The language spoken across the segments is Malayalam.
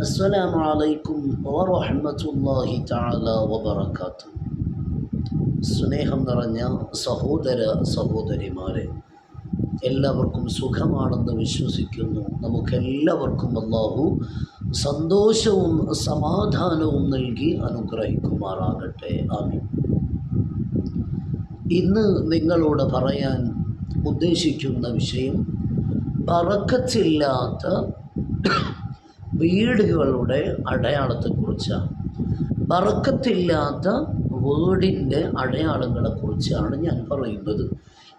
السلام عليكم ورحمة الله تعالى وبركاته സ്നേഹം നിറഞ്ഞ സഹോദര സഹോദരിമാരെ എല്ലാവർക്കും സുഖമാണെന്ന് വിശ്വസിക്കുന്നു നമുക്കെല്ലാവർക്കും അള്ളാഹു സന്തോഷവും സമാധാനവും നൽകി അനുഗ്രഹിക്കുമാറാകട്ടെ ആമീൻ ഇന്ന് നിങ്ങളോട് പറയാൻ ഉദ്ദേശിക്കുന്ന വിഷയം ബറക്കത്തില്ലാത്ത വീടുകളുടെ അടയാളത്തെക്കുറിച്ചാണ്. ബറക്കത്തില്ലാത്ത വീടിന്റെ അടയാളങ്ങളെക്കുറിച്ചാണ് ഞാൻ പറയുന്നത്.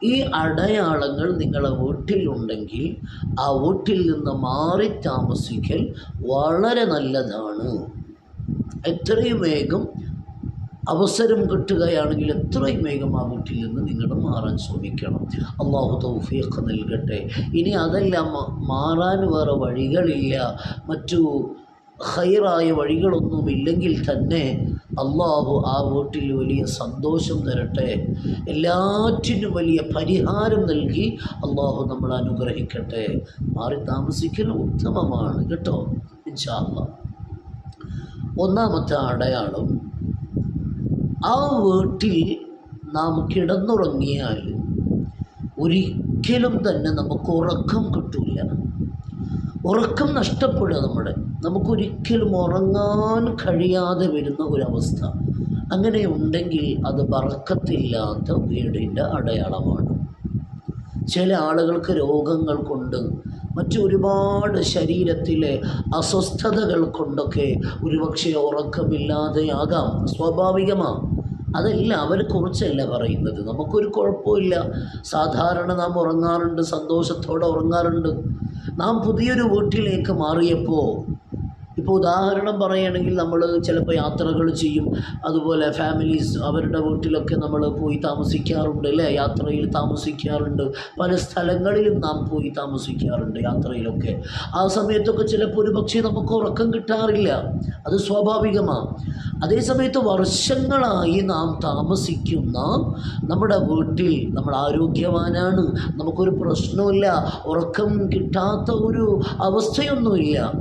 ഈ അടയാളങ്ങൾ നിങ്ങളെ വീട്ടിലുണ്ടെങ്കിൽ ആ വീട്ടിൽ നിന്ന് മാറി താമസിക്കൽ വളരെ നല്ലതാണ്. എത്രയും വേഗം അവസരം കിട്ടുകയാണെങ്കിൽ എത്രയും വേഗം ആ വീട്ടിൽ നിന്ന് നിങ്ങൾ മാറാൻ ശ്രമിക്കണം. അള്ളാഹു തൗഫീഖ് നൽകട്ടെ. ഇനി അതല്ല മാറാൻ വേറെ വഴികളില്ല. മറ്റു ഹൈറായ വഴികളൊന്നുമില്ലെങ്കിൽ തന്നെ അള്ളാഹു ആ വീട്ടിൽ വലിയ സന്തോഷം തരട്ടെ. എല്ലാറ്റിനും വലിയ പരിഹാരം നൽകി അള്ളാഹു നമ്മൾ അനുഗ്രഹിക്കട്ടെ. മാറി താമസിക്കൽ ഉത്തമമാണ് കേട്ടോ. ഇൻഷാ അള്ളാഹ് ഒന്നാമത്തെ അടയാളം ആ വീട്ടിൽ നാം കിടന്നുറങ്ങിയാൽ ഒരിക്കലും തന്നെ നമുക്ക് ഉറക്കം കിട്ടില്ല ഉറക്കം നഷ്ടപ്പെടുക നമ്മുടെ. നമുക്കൊരിക്കലും ഉറങ്ങാൻ കഴിയാതെ വരുന്ന ഒരവസ്ഥ. അങ്ങനെ ഉണ്ടെങ്കിൽ അത് വറക്കത്തില്ലാത്ത വീടിന്റെ അടയാളമാണ്. ചില ആളുകൾക്ക് രോഗങ്ങൾ കൊണ്ട് മറ്റൊരുപാട് ശരീരത്തിലെ അസ്വസ്ഥതകൾ കൊണ്ടൊക്കെ ഒരുപക്ഷെ ഉറക്കമില്ലാതെയാകാം. സ്വാഭാവികമാണ് അതല്ല അവരെ കുറിച്ചല്ല പറയുന്നത്. നമുക്കൊരു കുഴപ്പമില്ല. സാധാരണ നാം ഉറങ്ങാറുണ്ട് സന്തോഷത്തോടെ ഉറങ്ങാറുണ്ട്. നാം പുതിയൊരു വീട്ടിലേക്ക് മാറിയപ്പോൾ ഇപ്പോൾ ഉദാഹരണം പറയുകയാണെങ്കിൽ നമ്മൾ ചിലപ്പോൾ യാത്രകൾ ചെയ്യും. അതുപോലെ ഫാമിലീസ് അവരുടെ വീട്ടിലൊക്കെ നമ്മൾ പോയി താമസിക്കാറുണ്ട് അല്ലേ? യാത്രയിൽ താമസിക്കാറുണ്ട്. പല സ്ഥലങ്ങളിലും നാം പോയി താമസിക്കാറുണ്ട് യാത്രയിലൊക്കെ. ആ സമയത്തൊക്കെ ചിലപ്പോൾ ഒരു പക്ഷേ നമുക്ക് ഉറക്കം കിട്ടാറില്ല. അത് സ്വാഭാവികമാണ് അതേസമയത്ത് വർഷങ്ങളായി നാം താമസിക്കുന്ന നമ്മുടെ വീട്ടിൽ നമ്മൾ ആരോഗ്യവാനാണ്. നമുക്കൊരു പ്രശ്നമില്ല ഉറക്കം കിട്ടാത്ത ഒരു അവസ്ഥയൊന്നുമില്ല.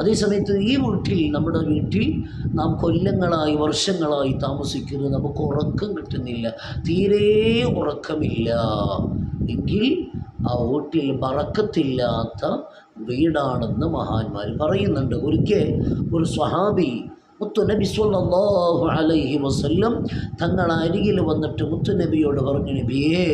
അതേസമയത്ത് ഈ വീട്ടിൽ നമ്മുടെ വീട്ടിൽ നാം കൊല്ലങ്ങളായി വർഷങ്ങളായി താമസിക്കുന്നു നമുക്ക് ഉറക്കം കിട്ടുന്നില്ല. തീരെ ഉറക്കമില്ല. എങ്കിൽ ആ വീട്ടിൽ ബറക്കത്തില്ലാത്ത വീടാണെന്ന് മഹാന്മാർ പറയുന്നുണ്ട്. ഒരിക്കൽ ഒരു സ്വഹാബി മുത്തുനബി സല്ലല്ലാഹു അലൈഹി വസ്ല്ലം തങ്ങൾ അരികിൽ വന്നിട്ട് മുത്തുനബിയോട് പറഞ്ഞു നബിയേ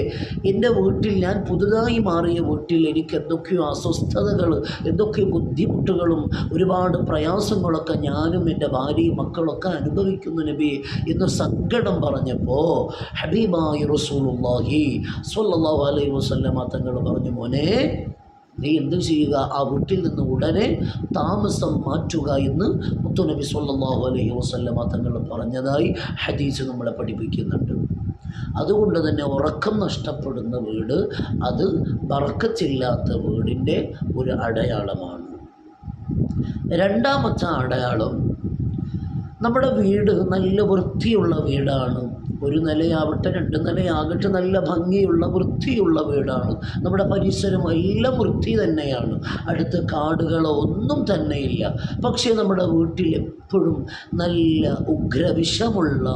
എന്റെ വീട്ടിൽ ഞാൻ പുതുതായി മാറിയ വീട്ടിൽ എനിക്ക് എന്തൊക്കെയോ അസ്വസ്ഥതകൾ എന്തൊക്കെയോ ബുദ്ധിമുട്ടുകളും ഒരുപാട് പ്രയാസങ്ങളൊക്കെ ഞാനും എന്റെ ഭാര്യയും മക്കളൊക്കെ അനുഭവിക്കുന്നു നബി എന്ന് സങ്കടം പറഞ്ഞപ്പോൾ ഹബീബായി റസൂലുള്ളാഹി സ്വല്ലല്ലാഹു അലൈഹി വസല്ലമ തങ്ങൾ പറഞ്ഞു മോനെ നീ എന്ത് ചെയ്യുക? ആ വീട്ടിൽ നിന്ന് ഉടനെ താമസം മാറ്റുക എന്ന് മുത്തുനബി സല്ലാഹു അലൈഹി വസല്ലമ തങ്ങൾ പറഞ്ഞതായി ഹദീസ് നമ്മളെ പഠിപ്പിക്കുന്നുണ്ട്. അതുകൊണ്ട് തന്നെ ഉറക്കം നഷ്ടപ്പെടുന്ന വീട് അത് വറക്കച്ചില്ലാത്ത വീടിന്റെ ഒരു അടയാളമാണ്. രണ്ടാമത്തെ അടയാളം നമ്മുടെ വീട് നല്ല വൃത്തിയുള്ള വീടാണ്. ഒരു നിലയാവട്ടെ രണ്ട് നിലയാകട്ടെ നല്ല ഭംഗിയുള്ള വൃത്തിയുള്ള വീടാണ്. നമ്മുടെ പരിസരം എല്ലാം വൃത്തി തന്നെയാണ്. അടുത്ത് കാടുകളോ ഒന്നും തന്നെയില്ല. പക്ഷേ നമ്മുടെ വീട്ടിൽ എപ്പോഴും നല്ല ഉഗ്രവിഷമുള്ള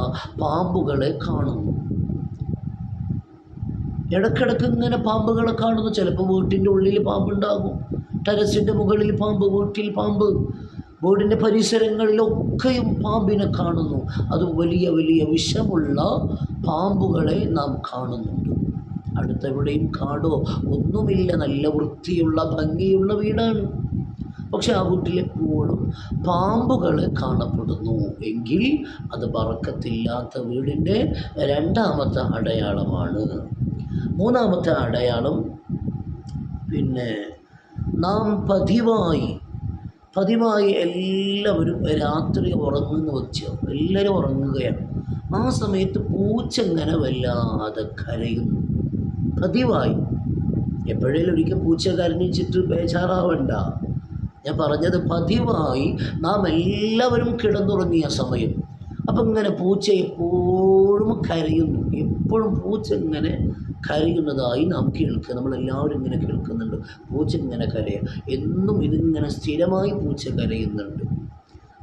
പാമ്പുകളെ കാണുന്നു. ഇടക്കിടക്ക് ഇങ്ങനെ പാമ്പുകളെ കാണുന്നു. ചിലപ്പോൾ വീട്ടിന്റെ ഉള്ളിൽ പാമ്പുണ്ടാകും. ടെറസിന്റെ മുകളിൽ പാമ്പ് വീട്ടിൽ പാമ്പ്. വീടിന്റെ പരിസരങ്ങളിലൊക്കെയും പാമ്പിനെ കാണുന്നു. അത് വലിയ വലിയ വിഷമുള്ള പാമ്പുകളെ നാം കാണുന്നുണ്ട്. അടുത്തെവിടെയും കാടോ ഒന്നുമില്ല. നല്ല വൃത്തിയുള്ള ഭംഗിയുള്ള വീടാണ്. പക്ഷെ ആ വീട്ടിലെപ്പോഴും പാമ്പുകൾ കാണപ്പെടുന്നു. എങ്കിൽ അത് പറക്കത്തില്ലാത്ത വീടിന്റെ രണ്ടാമത്തെ അടയാളമാണ്. മൂന്നാമത്തെ അടയാളം പിന്നെ നാം പതിവായി പതിവായി എല്ലാവരും രാത്രി ഉറങ്ങുന്ന വെച്ച് എല്ലാവരും ഉറങ്ങുകയാണ്. ആ സമയത്ത് പൂച്ച ഇങ്ങനെ വല്ലാതെ കരയുന്നു. പതിവായി. എപ്പോഴേലും ഒരിക്കൽ പൂച്ച കരഞ്ഞിച്ചിട്ട് ബേജാറാവണ്ട. ഞാൻ പറഞ്ഞത് പതിവായി നാം എല്ലാവരും കിടന്നുറങ്ങിയ സമയം. അപ്പം ഇങ്ങനെ പൂച്ച എപ്പോഴും കരയുന്നു. എപ്പോഴും പൂച്ച ഇങ്ങനെ കരയുന്നതായി നാം കേൾക്കുക. നമ്മളെല്ലാവരും ഇങ്ങനെ കേൾക്കുന്നുണ്ട്. പൂച്ച ഇങ്ങനെ കരയുക എന്നും ഇതിങ്ങനെ സ്ഥിരമായി പൂച്ച കരയുന്നുണ്ട്.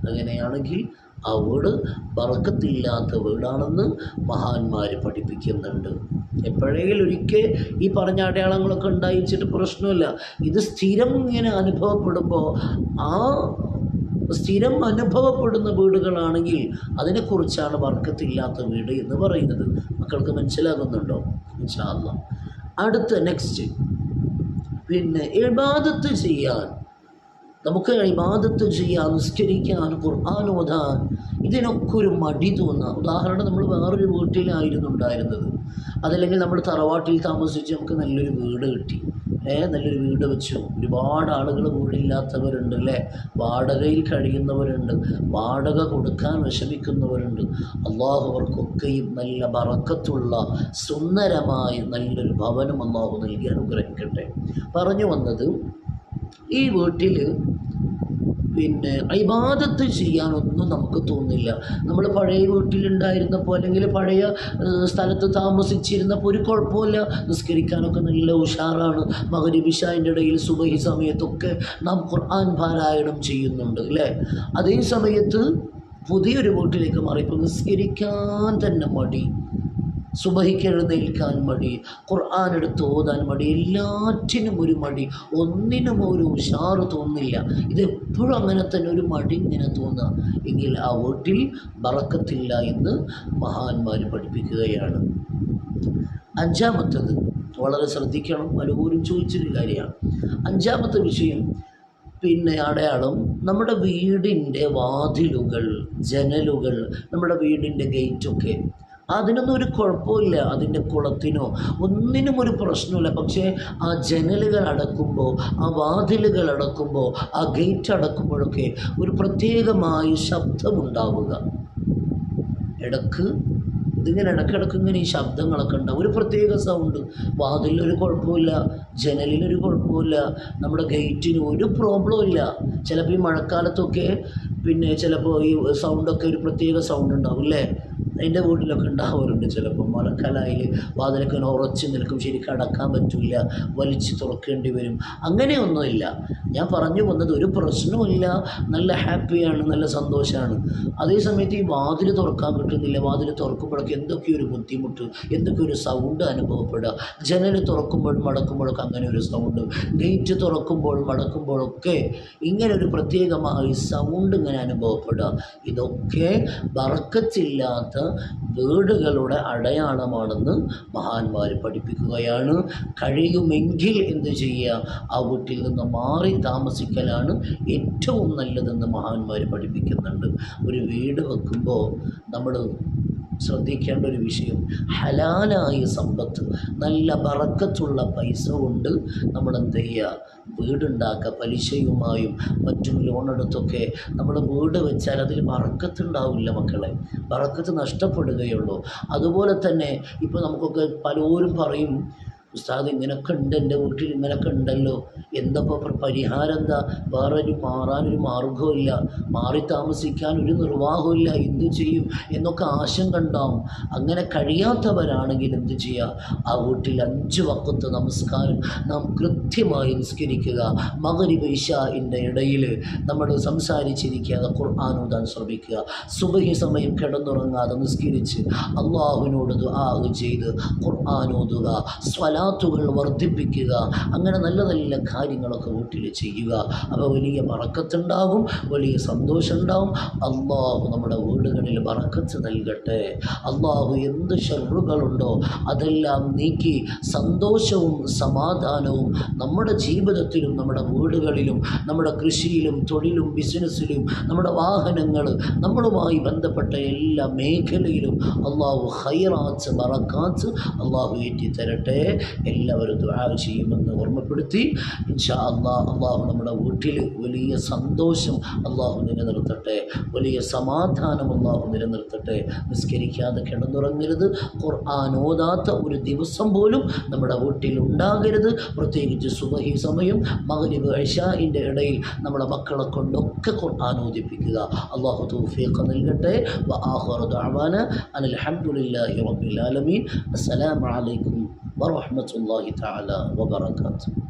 അങ്ങനെയാണെങ്കിൽ ആ വീട് പറക്കത്തില്ലാത്ത വീടാണെന്ന് മഹാന്മാർ പഠിപ്പിക്കുന്നുണ്ട്. എപ്പോഴെങ്കിലും ഒരിക്കൽ ഈ പറഞ്ഞ അടയാളങ്ങളൊക്കെ ഉണ്ടായിച്ചിട്ട് പ്രശ്നമില്ല. ഇത് സ്ഥിരം ഇങ്ങനെ അനുഭവപ്പെടുമ്പോൾ ആ സ്ഥിരം അനുഭവപ്പെടുന്ന വീടുകളാണെങ്കിൽ അതിനെക്കുറിച്ചാണ് വർക്കത്തില്ലാത്ത വീട് എന്ന് പറയുന്നത്. മക്കൾക്ക് മനസ്സിലാകുന്നുണ്ടോ? ഇൻഷാല്ല അടുത്ത നെക്സ്റ്റ് പിന്നെ ഇബാദത്ത് ചെയ്യാൻ. നമുക്ക് ഇബാദത്ത് ചെയ്യാൻ നിസ്കരിക്കാൻ ഖുർആൻ ഓതാൻ ഇതിനൊക്കെ ഒരു മടി തോന്നുക ഉദാഹരണം നമ്മൾ വേറൊരു വീട്ടിലായിരുന്നു ഉണ്ടായിരുന്നത്. അതല്ലെങ്കിൽ നമ്മൾ തറവാട്ടിൽ താമസിച്ച് നമുക്ക് നല്ലൊരു വീട് കിട്ടി. നല്ലൊരു വീട് വെച്ചു. ഒരുപാട് ആളുകൾ വീടില്ലാത്തവരുണ്ട് അല്ലേ? വാടകയിൽ കഴിയുന്നവരുണ്ട്. വാടക കൊടുക്കാൻ വിഷമിക്കുന്നവരുണ്ട്. അള്ളാഹു അവർക്കൊക്കെയും നല്ല ബറക്കത്തുള്ള സുന്ദരമായ നല്ലൊരു ഭവനം അള്ളാഹു നൽകി അനുഗ്രഹിക്കട്ടെ. പറഞ്ഞു വന്നത് ഈ വീട്ടിൽ പിന്നെ ഇബാദത്ത് ചെയ്യാനൊന്നും നമുക്ക് തോന്നില്ല. നമ്മൾ പഴയ വീട്ടിലുണ്ടായിരുന്നപ്പോൾ അല്ലെങ്കിൽ പഴയ സ്ഥലത്ത് താമസിച്ചിരുന്നപ്പോൾ ഒരു കുഴപ്പമില്ല. നിസ്കരിക്കാനൊക്കെ നല്ല ഉഷാറാണ്. മകരിബിഷാന്റെ ഇടയിൽ സുബഹി സമയത്തൊക്കെ നാം ഖുർആൻ പാരായണം ചെയ്യുന്നുണ്ട് അല്ലേ? അതേ സമയത്ത് പുതിയൊരു വീട്ടിലേക്ക് മാറിയപ്പോൾ നിസ്കരിക്കാൻ തന്നെ മടി. സുബഹിക്ക് എഴുന്നേൽക്കാൻ മടി. ഖുർആൻ എടുത്ത് ഓതാൻ മടി. എല്ലാറ്റിനും ഒരു മടി. ഒന്നിനും ഒരു ഉഷാറ് തോന്നില്ല. ഇതെപ്പോഴും അങ്ങനെ തന്നെ ഒരു മടി ഇങ്ങനെ തോന്നുക എങ്കിൽ ആ വീട്ടിൽ ബറക്കത്തില്ല എന്ന് മഹാന്മാർ പഠിപ്പിക്കുകയാണ്. അഞ്ചാമത്തത് വളരെ ശ്രദ്ധിക്കണം. പലപോലും ചോദിച്ചൊരു കാര്യമാണ്. അഞ്ചാമത്തെ വിഷയം പിന്നെ അടയാളം നമ്മുടെ വീടിന്റെ വാതിലുകൾ ജനലുകൾ നമ്മുടെ വീടിന്റെ ഗേറ്റൊക്കെ അതിനൊന്നും ഒരു കുഴപ്പമില്ല അതിന്റെ കുളത്തിനോ ഒന്നിനും ഒരു പ്രശ്നമില്ല പക്ഷേ ആ ജനലുകൾ അടക്കുമ്പോൾ ആ വാതിലുകൾ അടക്കുമ്പോൾ ആ ഗേറ്റ് അടക്കുമ്പോഴൊക്കെ ഒരു പ്രത്യേകമായ ശബ്ദമുണ്ടാവുക. ഇടയ്ക്ക് ഇതിങ്ങനെ ഇടക്കിടക്ക് ഇങ്ങനെ ഈ ശബ്ദങ്ങളൊക്കെ ഉണ്ടാവും. ഒരു പ്രത്യേക സൗണ്ട് വാതിലൊരു കുഴപ്പമില്ല ജനലിനൊരു കുഴപ്പമില്ല നമ്മുടെ ഗേറ്റിന് ഒരു പ്രോബ്ലം ഇല്ല. ചിലപ്പോൾ ഈ മഴക്കാലത്തൊക്കെ പിന്നെ ചിലപ്പോൾ ഈ സൗണ്ടൊക്കെ ഒരു പ്രത്യേക സൗണ്ട് ഉണ്ടാവും അല്ലേ? എന്റെ വീട്ടിലൊക്കെ ഉണ്ടാവാറുണ്ട് ചിലപ്പോൾ മഴക്കാലായിൽ വാതിലൊക്കെ ഉറച്ചു നിൽക്കും. ശരിക്കും അടക്കാൻ പറ്റില്ല വലിച്ചു തുറക്കേണ്ടി വരും. അങ്ങനെയൊന്നുമില്ല. ഞാൻ പറഞ്ഞു വന്നത് ഒരു പ്രശ്നവുമില്ല. നല്ല ഹാപ്പിയാണ് നല്ല സന്തോഷമാണ്. അതേ സമയത്ത് ഈ വാതിൽ തുറക്കാൻ കിട്ടുന്നില്ല വാതിൽ തുറക്കുമ്പോഴൊക്കെ എന്തൊക്കെ ഒരു ബുദ്ധിമുട്ട് എന്തൊക്കെ ഒരു സൗണ്ട് അനുഭവപ്പെടുക. ജനൽ തുറക്കുമ്പോഴും മടക്കുമ്പോഴൊക്കെ അങ്ങനെ ഒരു സൗണ്ട് ഗേറ്റ് തുറക്കുമ്പോഴും മടക്കുമ്പോഴൊക്കെ ഇങ്ങനെ ഒരു പ്രത്യേകമായ സൗണ്ട് ഇങ്ങനെ അനുഭവപ്പെടുക. ഇതൊക്കെ ബറക്കത്തില്ലാത്ത വീടുകളുടെ അടയാളമാണെന്ന് മഹാന്മാർ പഠിപ്പിക്കുകയാണ്. കഴിയുമെങ്കിൽ എന്ത് ചെയ്യുക ആ വീട്ടിൽ നിന്ന് മാറി താമസിക്കലാണ് ഏറ്റവും നല്ലതെന്ന് മഹാന്മാർ പഠിപ്പിക്കുന്നുണ്ട്. ഒരു വീട് വെക്കുമ്പോൾ നമ്മൾ ശ്രദ്ധിക്കേണ്ട ഒരു വിഷയം. ഹലാലായ സമ്പത്ത് നല്ല പറക്കത്തുള്ള പൈസ കൊണ്ട് നമ്മൾ എന്ത് ചെയ്യുക വീടുണ്ടാക്കുക പലിശയുമായും മറ്റും ലോണെടുത്തൊക്കെ നമ്മൾ വീട് വെച്ചാൽ അതിൽ പറക്കത്തുണ്ടാവില്ല മക്കളെ. പറക്കത്ത് നഷ്ടപ്പെടുകയുള്ളൂ. അതുപോലെ തന്നെ ഇപ്പോൾ നമുക്കൊക്കെ പലരും പറയും ഉസ്താദ് ഇങ്ങനെയൊക്കെ ഉണ്ട് എന്റെ വീട്ടിൽ ഇങ്ങനെയൊക്കെ ഉണ്ടല്ലോ. എന്തപ്പോൾ പരിഹാരം എന്താ വേറെ ഒരു മാറാനൊരു മാർഗമില്ല മാറി താമസിക്കാൻ ഒരു നിർവാഹമില്ല എന്തു ചെയ്യും? എന്നൊക്കെ ആശങ്ക ഉണ്ടാവും. അങ്ങനെ കഴിയാത്തവരാണെങ്കിൽ എന്തു ചെയ്യുക ആ വീട്ടിൽ അഞ്ച് വക്കത്ത് നമസ്കാരം നാം കൃത്യമായി നിസ്കരിക്കുക. മകരിബ് ഇഷാന്റെ ഇടയിൽ നമ്മൾ സംസാരിച്ചിരിക്കാതെ ഖുർആൻ ഓതാൻ ശ്രമിക്കുക. സുബഹി സമയം കിടന്നുറങ്ങാതെ നിസ്കരിച്ച് അള്ളാഹുവിനോട് ദുആ ചെയ്ത് ഖുർആൻ ഓതുക. സ്വലാത്തുകൾ വർദ്ധിപ്പിക്കുക. അങ്ങനെ നല്ല നല്ല കാര്യങ്ങളൊക്കെ വീട്ടിൽ ചെയ്യുക. അപ്പോൾ വലിയ പറക്കത്തുണ്ടാകും വലിയ സന്തോഷം ഉണ്ടാകും അള്ളാഹു നമ്മുടെ വീടുകളിൽ പറക്കത്ത് നൽകട്ടെ. അള്ളാഹു എന്ത് ഷെറുകളുണ്ടോ അതെല്ലാം നീക്കി സന്തോഷവും സമാധാനവും നമ്മുടെ ജീവിതത്തിലും നമ്മുടെ വീടുകളിലും നമ്മുടെ കൃഷിയിലും തൊഴിലും ബിസിനസ്സിലും നമ്മുടെ വാഹനങ്ങൾ നമ്മളുമായി ബന്ധപ്പെട്ട എല്ലാ മേഖലയിലും അള്ളാഹു ഹൈറാച്ച് ബറക്കാച്ച് അള്ളാഹു ഏറ്റി തരട്ടെ എല്ലാവരും ദുആ ചെയ്യുമെന്ന് ഓർമ്മപ്പെടുത്തി. ഇൻഷാ അള്ളാഹ് അള്ളാഹു നമ്മുടെ വീട്ടിൽ വലിയ സന്തോഷം അള്ളാഹു നിലനിർത്തട്ടെ വലിയ സമാധാനം അള്ളാഹു നിലനിർത്തട്ടെ നിസ്കരിക്കാതെ കിടന്നുറങ്ങരുത്. ഖുർആൻ ഓതാത്ത ഒരു ദിവസം പോലും നമ്മുടെ വീട്ടിൽ ഉണ്ടാകരുത്. പ്രത്യേകിച്ച് സുബഹി സമയം മഗ്രിബ് ഇഷാഇന്റെ ഇടയിൽ നമ്മുടെ മക്കളെ കൊണ്ടൊക്കെ ഖുർആൻ ഓദിപ്പിക്കുക അള്ളാഹു തൗഫീഖ് നൽകട്ടെ. വആഖിറു ദഅവാന അനിൽ ഹംദുലില്ലാഹി റബ്ബിൽ ആലമീൻ. അസ്സലാമു അലൈക്കും വറഹ്മത്തുള്ളാഹി തആല വബറകാതുഹു.